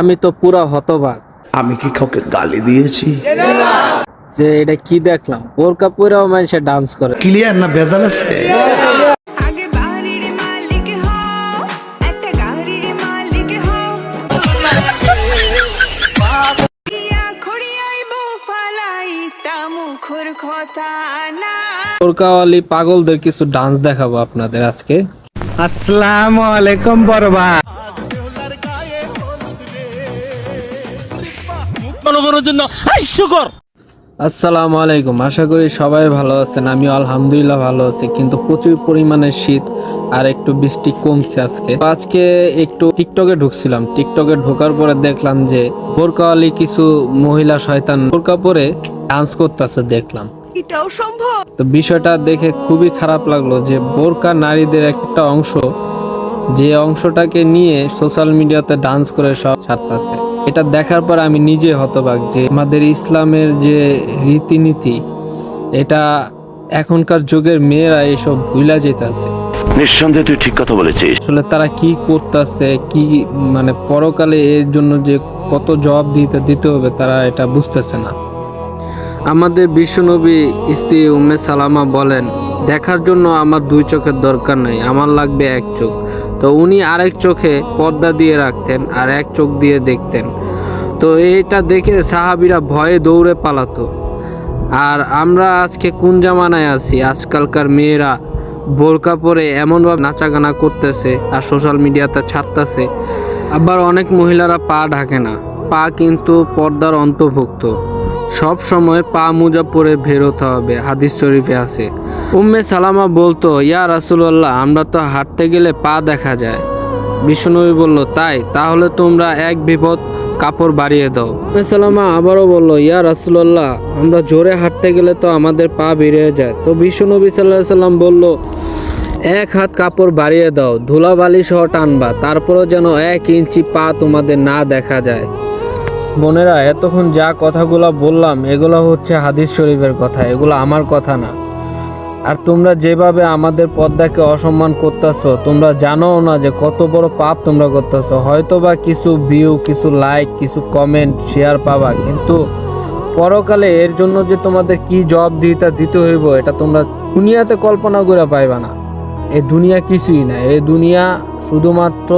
আমি তো পুরা হতবাক। আমি কি কাউকে গালি দিয়েছি? যে এটা কি দেখলাম? বোরকা পরেও মানুষে ডান্স করে। ক্লিয়ার না ভেজাল আছে? আগে বাড়ির মালিক হও একটা গাড়ির মালিক হও। খড়িয়াই বউ ফালাই তা মুখর কথা না। পাগলদের কিছু ডান্স দেখাবো আপনাদের আজকে। আসসালামু আলাইকুম বরবা জনগণের জন্য হাস্যকর আসসালামু আলাইকুম আশা করি সবাই ভালো আছেন। আমি আলহামদুলিল্লাহ ভালো আছি কিন্তু প্রচুর পরিমাণে শীত আর একটু বৃষ্টি কমছে আজকে। আজকে একটু টিকটকে ঢুকছিলাম। টিকটকে ঢোকার পরে দেখলাম যে বোরকাওয়ালি কিছু মহিলা শয়তান বোরকা পরে ডান্স করতেছে দেখলাম। এটাও সম্ভব? তো বিষয়টা দেখে খুবই খারাপ লাগল যে বোরকা নারীদের একটা অংশ যে অংশটাকে নিয়ে সোশ্যাল মিডিয়াতে ডান্স করে সব ছাড়তেছে। এটা দেখার পর আমি নিজে হতবাক যে আমাদের ইসলামের যে রীতিনীতি এটা এখনকার যুগের মেয়েরা এসব ভুলা যেতেছে। নিঃসন্দেহে তুই ঠিক কথা বলেছিস। আসলে তারা কি করতেছে কি মানে পরকালে এর জন্য যে কত জবাব দিতে দিতে হবে তারা এটা বুঝতেছে না। আমাদের বিশ্বনবী স্ত্রী উম্মে সালামা বলেন, দেখার জন্য আমার দুই চোখের দরকার নাই, আমার লাগবে এক চোখ। তো উনি আরেক চোখে পর্দা দিয়ে রাখতেন আর এক চোখ দিয়ে দেখতেন। তো এটা দেখে সাহাবিরা ভয়ে দৌড়ে পালাতো। আর আমরা আজকে কোন জামানায় আছি? আজকালকার মেয়েরা বোরকা পরে এমনভাবে নাচাগানা করতেছে আর সোশ্যাল মিডিয়াতে ছাড়তেছে। আবার অনেক মহিলারা পা ঢাকে না, পা কিন্তু পর্দার অন্তর্ভুক্ত। সব সময় পা মোজা পরে বেরোতে হবে, হাদিস শরীফে আছে। উম্মে সালামা বলতো, ইয়া রাসুলাল্লাহ, আমরা তো হাঁটতে গেলে পা দেখা যায়। বিষ্ণুনবী বলল, তাই, তাহলে তোমরা এক বিপদ কাপড় বাড়িয়ে দাও। উম্মে সালামা আবারও বলল, ইয়া রাসুলাল্লাহ, আমরা জোরে হাঁটতে গেলে তো আমাদের পা বেরিয়ে যায়। তো বিশ্বনবী সাল্লাহ সাল্লাম বলল, এক হাত কাপড় বাড়িয়ে দাও ধুলাবালি সহ টানবা, তারপরও যেন এক ইঞ্চি পা তোমাদের না দেখা যায়। বোনেরা, এতক্ষণ যা কথাগুলো বললাম, এগুলো হচ্ছে হাদিস শরীফের কথা, এগুলো আমার কথা না। আর তোমরা যেভাবে আমাদের পদ্মাকে অসম্মান করতেছো, তোমরা জানো না যে কত বড় পাপ তোমরা করতেছো। হয়তো বা কিছু ভিউ কিছু লাইক কিছু কমেন্ট শেয়ার পাবা, কিন্তু পরকালে এর জন্য যে তোমাদের কি জবাব দিতে দিতে হইব, এটা তোমরা দুনিয়াতে কল্পনা করে পাইবা না। এ দুনিয়া কিছুই না, এ দুনিয়া শুধুমাত্র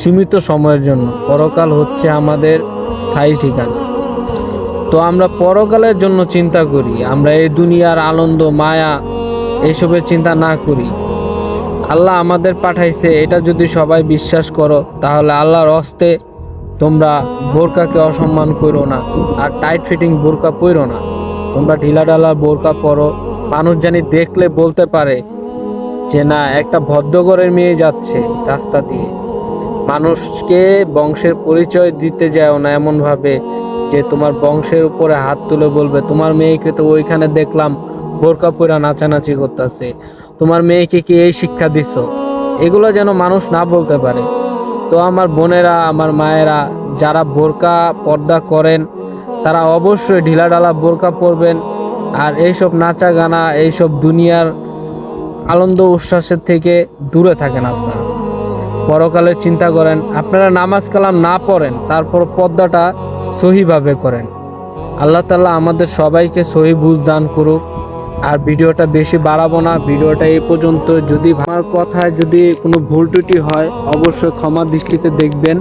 সীমিত সময়ের জন্য। পরকাল হচ্ছে আমাদের স্থায়ী ঠিকানা। তো আমরা পরকালের জন্য চিন্তা করি, আমরা এই দুনিয়ার আনন্দ, মায়া, এসবের চিন্তা না করি। আল্লাহ আমাদের পাঠাইছে, এটা যদি সবাই বিশ্বাস করো, তাহলে আল্লাহর হস্তে তোমরা বোরকাকে অসম্মান করো না, আর টাইট ফিটিং বোরকা পরো না। তোমরা ঢিলা ঢালা বোরকা পরো, মানুষ জানি দেখলে বলতে পারে যে না, একটা ভদ্রঘরের মেয়ে যাচ্ছে রাস্তা দিয়ে। মানুষকে বংশের পরিচয় দিতে যাও না এমন ভাবে যে তোমার বংশের উপরে হাত তুলে বলবে, তোমার মেয়েকে তো ওইখানে দেখলাম বোরকা পরা নাচানাচি করতেছে। তোমার মেয়েকে কি এই শিক্ষা দিছ? এগুলো যেন মানুষ না বলতে পারে। তো আমার বোনেরা, আমার মায়েরা, যারা বোরকা পর্দা করেন, তারা অবশ্যই ঢিলাঢালা বোরকা পরবেন। আর এইসব নাচা গানা এইসব দুনিয়ার আনন্দ উচ্ছ্বাসের থেকে দূরে থাকেন আপনারা। পরকালে চিন্তা করেন, আপনারা নামাজ কালাম না পড়েন, তারপর পদ্মাটা সহিভাবে করেন। আল্লাহ তাল্লাহ আমাদের সবাইকে সহি বুঝ দান করুক। আর ভিডিওটা বেশি বাড়াবো না, ভিডিওটা এই পর্যন্ত। যদি আমার কথায় যদি কোনো ভুল ত্রুটি হয়, অবশ্যই ক্ষমা দৃষ্টিতে দেখবেন।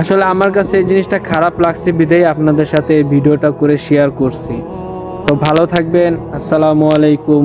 আসলে আমার কাছে এই জিনিসটা খারাপ লাগছে বিধায় আপনাদের সাথে এই ভিডিওটা করে শেয়ার করছি। তো ভালো থাকবেন, আসসালামু আলাইকুম।